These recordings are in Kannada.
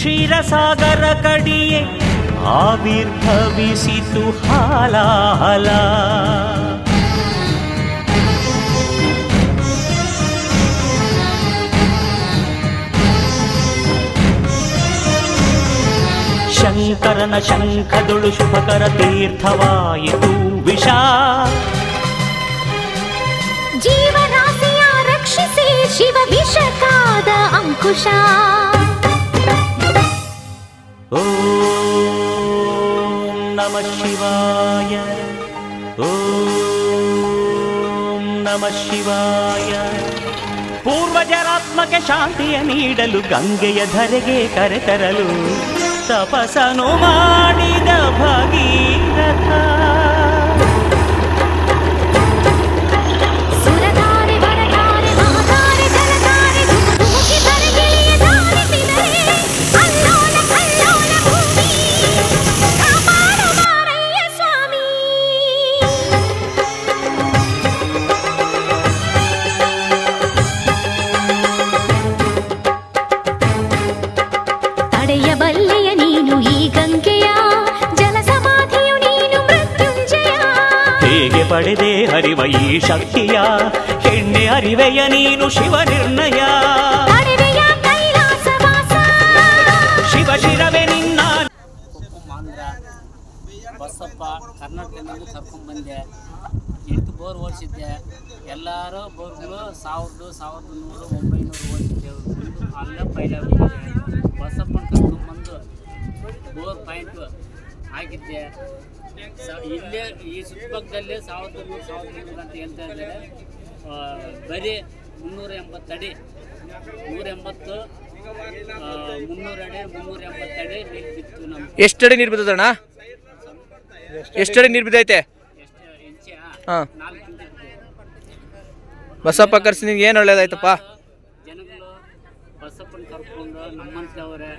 ಕ್ಷೀರಸಾಗರ ಕಡಿಯೆ ಆವಿರ್ಭವಿಸಿತು ಹಾಲಾಹಲ ಶಂಕರನ ಶಂಖದೊಳು ಶುಭಕರ ತೀರ್ಥವಾಯಿತು ವಿಷ ಜೀವರಾಶಿಯ ರಕ್ಷಿಸಿ ಶಿವ ವಿಷಕಾದ ಅಂಕುಶ ಓಂ ನಮ ಶಿವಾಯ ಓಂ ನಮ ಶಿವಾಯ ಪೂರ್ವಜರಾತ್ಮಕ ಶಾಂತಿಯ ನೀಡಲು ಗಂಗೆಯ ಧರೆಗೆ ಕರೆತರಲು ತಪಸನು ಮಾಡಿದ ಪಡೆದೆ ಹರಿವ ಈ ಶಕ್ತಿಯ. ಹೆಣ್ಣೆ ಅರಿವೆಯ ನೀನು ಶಿವ ನಿರ್ಣಯ. ಶಿವ ಶಿರವೇ ನಿನ್ನ ಬಸಪ್ಪ ಕರ್ನಾಟಕದಿಂದ ಕರ್ಕೊಂಡ್ಬಂದೆ ಎಂಟು ಬೋರ್ ಓಡಿಸಿದ್ದೆ. ಎಲ್ಲರೂ ಬೋರ್ಗಳು ಸಾವಿರದ ಸಾವಿರದ ನೂರು ಒಂಬೈನೂರು ಓಡಿಸಿದ್ದೆವು. ಅಲ್ಲೇ ಪೈಲೆ ಬಸಪ್ಪನ ಕರ್ಕೊಂಡ್ಬಂದು ಬೋರ್ ಪಾಯಿಂಟ್ ಹಾಕಿದ್ದೆ. ಇಲ್ಲೇ ಈ ಸುತ್ತಪಕ್ಕದಲ್ಲೇ ಸಾವಿರದ ನೂರು ಸಾವಿರದ ನೂರು ಅಂತ ಹೇಳ್ತಾ ಇದ್ದಾರೆ. ಬರೀ ಮುನ್ನೂರ ಎಂಬತ್ತಡಿ ಅಡಿ. ನೂರ ಎಂಬತ್ತು ಮುನ್ನೂರ ಅಡಿ ಮುನ್ನೂರ ಎಂಬತ್ತು ಅಡಿ ನೀರು ಬಿತ್ತು ನಮ್ಮ ಎಷ್ಟಡಿ ನೀರು ಬಿದ್ದದಣ್ಣ? ಎಷ್ಟಡಿ ನೀರು ಬಿದ್ದೈತೆ? ಹಾಂ. ಬಸಪ್ಪ ಕರ್ಸಿ ನಿನ್ಗೆ ಏನು ಒಳ್ಳೇದಾಯ್ತಪ್ಪ? ಕರ್ಕೊಂಡು ನಮ್ಮಂತವ್ರೆ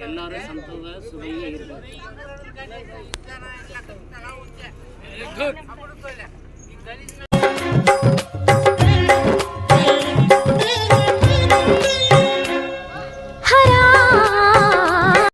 ಎಲ್ಲರೂ ಸಂತೋಷ ಸುಖಿಗೆ ಇರ್ಬೇಕು